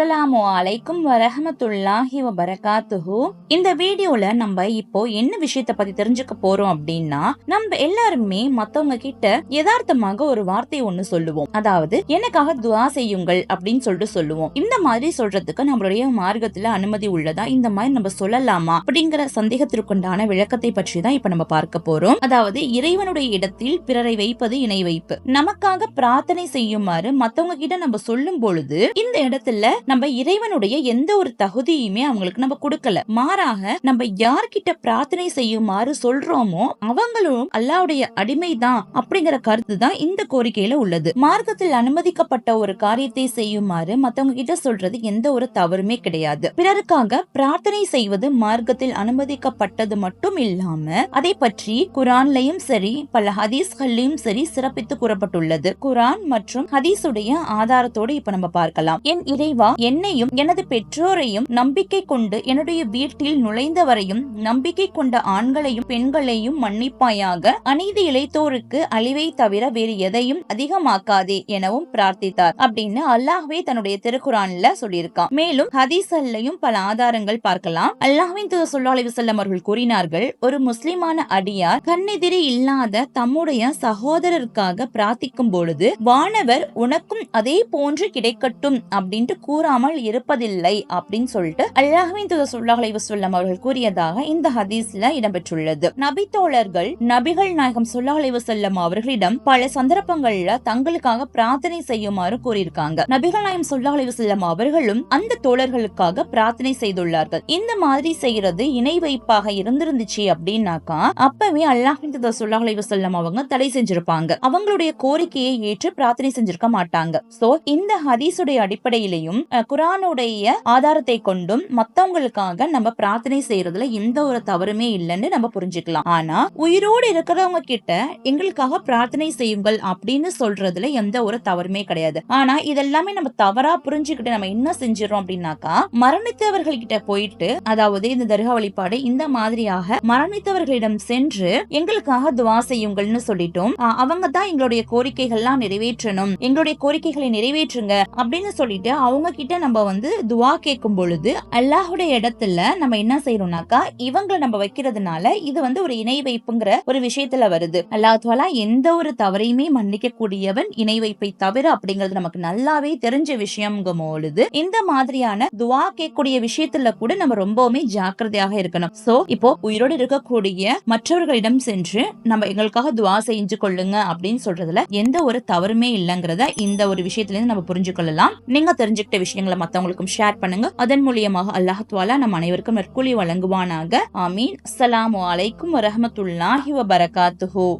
அஸ்ஸலாமு அலைக்கும் வரஹமத்துல்லாஹி வபரகாத்துஹு. இந்த வீடியோல நம்ம இப்போ என்ன விஷயத்த பத்தி தெரிஞ்சுக்க போறோம் அப்படின்னா நம்ம எல்லாருமே மத்தவங்க கிட்ட யதார்த்தமாக ஒரு வார்த்தை ஒண்ணு சொல்லுவோம். அதாவது எனக்காக துவா செய்யுங்கள் அப்படின்னு சொல்லிட்டு சொல்லுவோம். இந்த மாதிரி சொல்றதுக்கு நம்மளுடைய மார்க்கத்துல அனுமதி உள்ளதா இந்த மாதிரி நம்ம சொல்லலாமா அப்படிங்கிற சந்தேகத்திற்குண்டான விளக்கத்தை பற்றி தான் இப்ப நம்ம பார்க்க போறோம். அதாவது இறைவனுடைய இடத்தில் பிறரை வைப்பது இணை வைப்பு. நமக்காக பிரார்த்தனை செய்யுமாறு மத்தவங்க கிட்ட நம்ம சொல்லும் பொழுது இந்த இடத்துல நம்ம இறைவனுடைய எந்த ஒரு தகுதியுமே அவங்களுக்கு நம்ம கொடுக்கல. மாறாக நம்ம யார்கிட்ட பிரார்த்தனை செய்யுமாறு சொல்றோமோ அவங்களும் அல்லாவுடைய அடிமைதான் அப்படிங்கிற கருத்து தான் இந்த கோரிக்கையில உள்ளது. மார்க்கத்தில் அனுமதிக்கப்பட்ட ஒரு காரியத்தை செய்யுமாறு மத்தவங்க கிட்ட சொல்றது எந்த ஒரு தவறுமே கிடையாது. பிறருக்காக பிரார்த்தனை செய்வது மார்க்கத்தில் அனுமதிக்கப்பட்டது மட்டும் இல்லாம அதை பற்றி குரான்லயும் சரி பல ஹதீஸ்கள்லயும் சரி சிறப்பித்து கூறப்பட்டுள்ளது. குரான் மற்றும் ஹதீஸுடைய ஆதாரத்தோடு இப்ப நம்ம பார்க்கலாம். என் இறைவா என்னையும் எனது பெற்றோரையும் நம்பிக்கை கொண்டு என்னுடைய வீட்டில் நுழைந்தவரையும் நம்பிக்கை கொண்ட ஆண்களையும் பெண்களையும் மன்னிப்பாயாக. அநீதி இழைத்தோருக்கு அழிவை தவிர வேறு எதையும் அதிகமாக்காதே எனவும் பிரார்த்தித்தார் அப்படின்னு அல்லாஹ்வே தன்னுடைய திருக்குறான்ல சொல்லியிருக்கான். மேலும் ஹதீசல்லையும் பல ஆதாரங்கள் பார்க்கலாம். அல்லாஹ்வின் திரு சொல்லாலி அலைஹி அவர்கள் கூறினார்கள் ஒரு முஸ்லிமான அடியார் கண்ணெதிரி இல்லாத தம்முடைய சகோதரருக்காக பிரார்த்திக்கும் பொழுது வானவர் உனக்கும் அதே போன்று கிடைக்கட்டும் அப்படின்ட்டு கூறாமல் இருப்பதில்லை அப்படின்னு சொல்லிட்டு அல்லாஹ்வின் தூதர் சுல்லாஹலை வசல்லம் அவர்கள் கூறியதாக இந்த ஹதீஸ்ல இடம்பெற்றுள்ளது. நபி தோழர்கள் நபிகள் நாயகம் சுல்லாஹலை வசல்லம் அவர்களிடம் பல சந்தர்ப்பங்கள்ல தங்களுக்காக பிரார்த்தனை செய்யுமாறு கூறியிருக்காங்க. நபிகள் நாயகம் சுல்லாஹலை வசல்லம் அவர்களும் அந்த தோழர்களுக்காக பிரார்த்தனை செய்துள்ளார்கள். இந்த மாதிரி செய்யறது இணை வைப்பாக இருந்திருந்துச்சு அப்படின்னாக்கா அப்பவே அல்லாஹின் தூதர் சுல்லாஹலை வசல்லம் அவங்க தடை செஞ்சிருப்பாங்க. அவங்களுடைய கோரிக்கையை ஏற்று பிரார்த்தனை செஞ்சிருக்க மாட்டாங்க. சோ இந்த ஹதீஸுடைய அடிப்படையிலையும் குரானுடைய ஆதாரத்தை கொண்டும் மத்தவங்களுக்காக நம்ம பிரார்த்தனை செய்யறதுல எந்த ஒரு தவறுமே இல்லைன்னு நம்ம புரிஞ்சுக்கலாம். ஆனா உயிரோடு இருக்கிறவங்க கிட்ட எங்களுக்காக பிரார்த்தனை செய்யுங்கள் அப்படின்னு சொல்றதுல எந்த ஒரு தவறுமே கிடையாது. ஆனா இதெல்லாமே நம்ம தவறா புரிஞ்சுக்கிட்டு நம்ம என்ன செஞ்சிடறோம் அப்படின்னாக்கா மரணித்தவர்கள் கிட்ட போயிட்டு அதாவது இந்த தர்கா வழிபாடு இந்த மாதிரியாக மரணித்தவர்களிடம் சென்று எங்களுக்காக துவா செய்யுங்கள்னு சொல்லிட்டோம். அவங்க தான் எங்களுடைய கோரிக்கைகள்லாம் நிறைவேற்றணும். எங்களுடைய கோரிக்கைகளை நிறைவேற்றுங்க அப்படின்னு சொல்லிட்டு அவங்க கிட்ட நம்ம வந்து துவா கேட்கும் பொழுது அல்லாஹுடைய இடத்துல நம்ம என்ன செய்யறோம்னாக்கா இவங்களை நம்ம வைக்கிறதுனால இது வந்து ஒரு இணை வைப்புங்கிற ஒரு விஷயத்துல வருது. அல்லாஹ் துவாலா எந்த ஒரு தவறையுமே மன்னிக்க கூடியவன் இணை வைப்பை தவிர அப்படிங்கிறது நமக்கு நல்லாவே தெரிஞ்ச விஷயம்ங்கும் பொழுது இந்த மாதிரியான துவா கேட்கக்கூடிய விஷயத்துல கூட நம்ம ரொம்பவுமே ஜாக்கிரதையாக இருக்கணும். சோ இப்போ உயிரோடு இருக்கக்கூடிய மற்றவர்களிடம் சென்று நம்ம எங்களுக்காக துவா செஞ்சு கொள்ளுங்க அப்படின்னு சொல்றதுல எந்த ஒரு தவறுமே இல்லைங்கிறத இந்த ஒரு விஷயத்துல இருந்து நம்ம புரிஞ்சு கொள்ளலாம் நீங்க தெரிஞ்சுக்கிட்ட விஷயங்களை மத்தவங்களுக்கும் ஷேர் பண்ணுங்க. அதன் மூலியமாக அல்லாஹத்வாலா நம் அனைவருக்கும் நற்கூலி வழங்குவானாக. ஆமீன். அஸ்ஸலாமு அலைக்கும் வரஹமத்துல்லாஹி வபரகாத்துஹு.